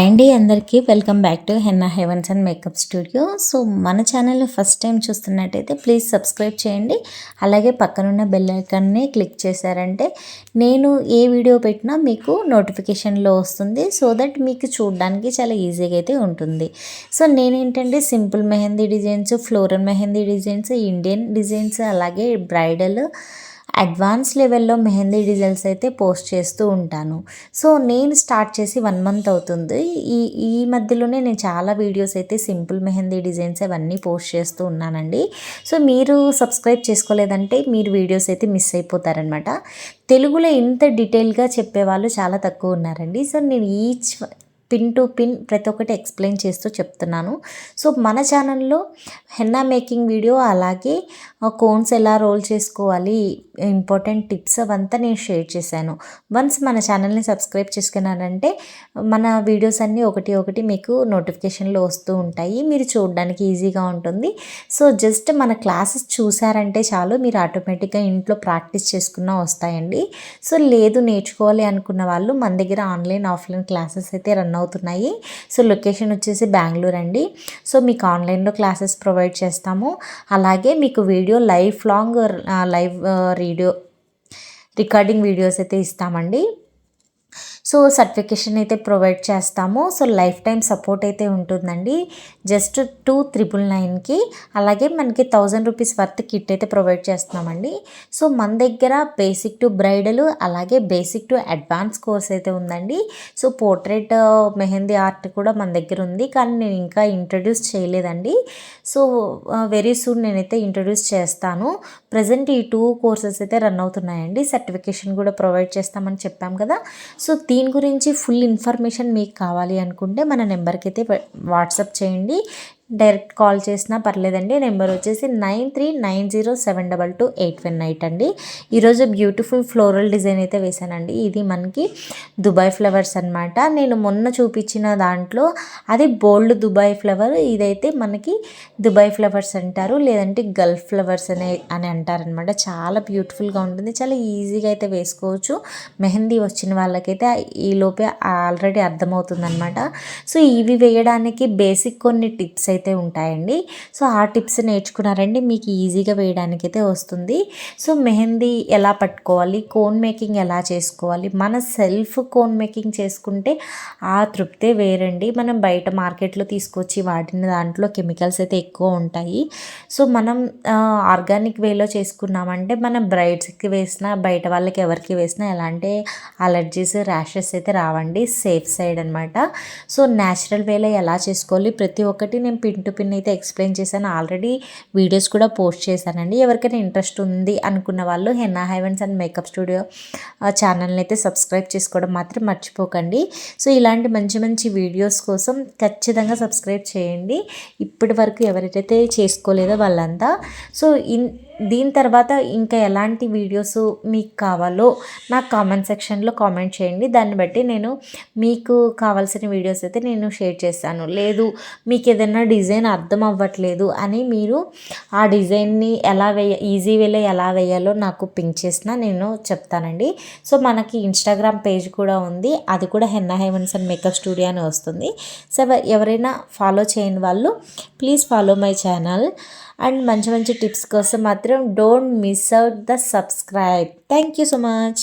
అండి అందరికీ welcome back to henna heavens and makeup studio. So మన ఛానల్ని ఫస్ట్ టైం చూస్తున్నట్టయితే ప్లీజ్ సబ్స్క్రైబ్ చేయండి. అలాగే పక్కనున్న బెల్ ఐకాన్ని క్లిక్ చేశారంటే నేను ఏ వీడియో పెట్టినా మీకు నోటిఫికేషన్లో వస్తుంది. సో దట్ మీకు చూడడానికి చాలా ఈజీగా అయితే ఉంటుంది. సో నేనేంటంటే simple mehndi designs floral mehndi designs Indian designs అలాగే బ్రైడల్ అడ్వాన్స్ లెవెల్లో మెహందీ డిజైన్స్ అయితే పోస్ట్ చేస్తూ ఉంటాను. సో నేను స్టార్ట్ చేసి వన్ మంత్ అవుతుంది. ఈ ఈ మధ్యలోనే నేను చాలా వీడియోస్ అయితే సింపుల్ మెహందీ డిజైన్స్ అవన్నీ పోస్ట్ చేస్తూ ఉన్నానండి. సో మీరు సబ్స్క్రైబ్ చేసుకోలేదంటే మీరు వీడియోస్ అయితే మిస్ అయిపోతారనమాట తెలుగులో ఇంత డీటెయిల్గా చెప్పేవాళ్ళు చాలా తక్కువ ఉన్నారండి. సో నేను ఈచ్ పిన్ టు పిన్ ప్రతి ఒక్కటి ఎక్స్ప్లెయిన్ చేస్తూ చెప్తున్నాను. సో మన ఛానల్లో హెన్నా మేకింగ్ వీడియో అలాగే కోన్స్ ఎలా రోల్ చేసుకోవాలి ఇంపార్టెంట్ టిప్స్ అవంతా నేను షేర్ చేశాను. వన్స్ మన ఛానల్ని సబ్స్క్రైబ్ చేసుకున్నారంటే మన వీడియోస్ అన్నీ ఒకటి ఒకటి మీకు నోటిఫికేషన్లో వస్తూ ఉంటాయి. మీరు చూడడానికి ఈజీగా ఉంటుంది. సో జస్ట్ మన క్లాసెస్ చూసారంటే చాలు మీరు ఆటోమేటిక్గా ఇంట్లో ప్రాక్టీస్ చేసుకున్నా వస్తాయండి. సో లేదు నేర్చుకోవాలి అనుకున్న వాళ్ళు మన దగ్గర ఆన్లైన్ ఆఫ్లైన్ క్లాసెస్ అయితే రన్ అవుతున్నాయి. సో లొకేషన్ వచ్చేసి బెంగళూరు అండి సో మీకు ఆన్లైన్లో క్లాసెస్ ప్రొవైడ్ చేస్తాము. అలాగే మీకు video lifelong live video recording videos అయితే ఇస్తామండి. సో సర్టిఫికేషన్ అయితే ప్రొవైడ్ చేస్తాము. సో లైఫ్ టైం సపోర్ట్ అయితే ఉంటుందండి. జస్ట్ టూ త్రిపుల్ నైన్కి అలాగే మనకి థౌజండ్ రూపీస్ వర్త్ కిట్ అయితే ప్రొవైడ్ చేస్తున్నామండి. సో మన దగ్గర బేసిక్ టు బ్రైడల్ అలాగే బేసిక్ టు అడ్వాన్స్ కోర్స్ అయితే ఉందండి. సో పోర్ట్రేట్ మెహందీ ఆర్ట్ కూడా మన దగ్గర ఉంది. కానీ నేను ఇంకా ఇంట్రడ్యూస్ చేయలేదండి. సో వెరీ సూన్ నేనైతే ఇంట్రడ్యూస్ చేస్తాను. ప్రజెంట్ ఈ టూ కోర్సెస్ అయితే రన్ అవుతున్నాయండి. సర్టిఫికేషన్ కూడా ప్రొవైడ్ చేస్తామని చెప్పాం కదా. సో దీని దీని గురించి ఫుల్ ఇన్ఫర్మేషన్ మీకు కావాలి అనుకుంటే మన నెంబర్కి అయితే వాట్సాప్ చేయండి. డైరెక్ట్ కాల్ చేసినా పర్లేదండి. నెంబర్ వచ్చేసి nine three nine zero seven double two eight one nine అండి. ఈరోజు బ్యూటిఫుల్ ఫ్లోరల్ డిజైన్ అయితే వేశానండి. ఇది మనకి దుబాయ్ ఫ్లవర్స్ అనమాట నేను మొన్న చూపించిన దాంట్లో అది బోల్డ్ దుబాయ్ ఫ్లవర్. ఇదైతే మనకి దుబాయ్ ఫ్లవర్స్ అంటారు. లేదంటే గల్ఫ్ ఫ్లవర్స్ అనే అని అంటారనమాట చాలా బ్యూటిఫుల్గా ఉంటుంది. చాలా ఈజీగా అయితే వేసుకోవచ్చు. మెహందీ వచ్చిన వాళ్ళకైతే ఈ లోపే ఆల్రెడీ అర్థమవుతుంది అనమాట సో ఇవి వేయడానికి బేసిక్ కొన్ని టిప్స్ అయితే అయితే ఉంటాయండి. సో ఆ టిప్స్ నేర్చుకున్నారండి. మీకు ఈజీగా వేయడానికి అయితే వస్తుంది. సో మెహందీ ఎలా పట్టుకోవాలి? కోన్ మేకింగ్ ఎలా చేసుకోవాలి? మన సెల్ఫ్ కోన్ మేకింగ్ చేసుకుంటే ఆ తృప్తే వేరండి. మనం బయట మార్కెట్లో తీసుకొచ్చి వాటిని దాంట్లో కెమికల్స్ అయితే ఎక్కువ ఉంటాయి. సో మనం ఆర్గానిక్ వేలో చేసుకున్నామంటే మనం బ్రైడ్స్కి వేసిన బయట వాళ్ళకి ఎవరికి వేసినా ఎలాంటి అలర్జీస్ ర్యాషెస్ అయితే రావండి. సేఫ్ సైడ్ అనమాట సో న్యాచురల్ వేలో ఎలా చేసుకోవాలి? ప్రతి ఒక్కటి నేను పిన్ టు పిన్ అయితే ఎక్స్ప్లెయిన్ చేశాను. ఆల్రెడీ వీడియోస్ కూడా పోస్ట్ చేశానండి. ఎవరికైనా ఇంట్రెస్ట్ ఉంది అనుకున్న వాళ్ళు henna heavens and makeup studio ఛానల్ని అయితే సబ్స్క్రైబ్ చేసుకోవడం మాత్రం మర్చిపోకండి. సో ఇలాంటి మంచి మంచి వీడియోస్ కోసం ఖచ్చితంగా సబ్స్క్రైబ్ చేయండి. ఇప్పటి వరకు ఎవరైతే చేసుకోలేదో వాళ్ళంతా. సో ఇన్ దీని తర్వాత ఇంకా ఎలాంటి వీడియోస్ మీకు కావాలో నాకు కామెంట్ సెక్షన్లో కామెంట్ చేయండి. దాన్ని బట్టి నేను మీకు కావాల్సిన వీడియోస్ అయితే నేను షేర్ చేస్తాను. లేదు మీకు ఏదైనా డిజైన్ అర్థం అవ్వట్లేదు అని మీరు ఆ డిజైన్ని ఎలా వేయ ఈజీ వేలో ఎలా వేయాలో నాకు పింక్ చేసినా నేను చెప్తానండి. సో మనకి ఇన్స్టాగ్రామ్ పేజ్ కూడా ఉంది. అది కూడా henna heavens and makeup studio అని వస్తుంది. సో ఎవరైనా ఫాలో చేయని వాళ్ళు please follow my channel and మంచి మంచి టిప్స్ కోసం మాత్రం don't miss out the subscribe. Thank you so much.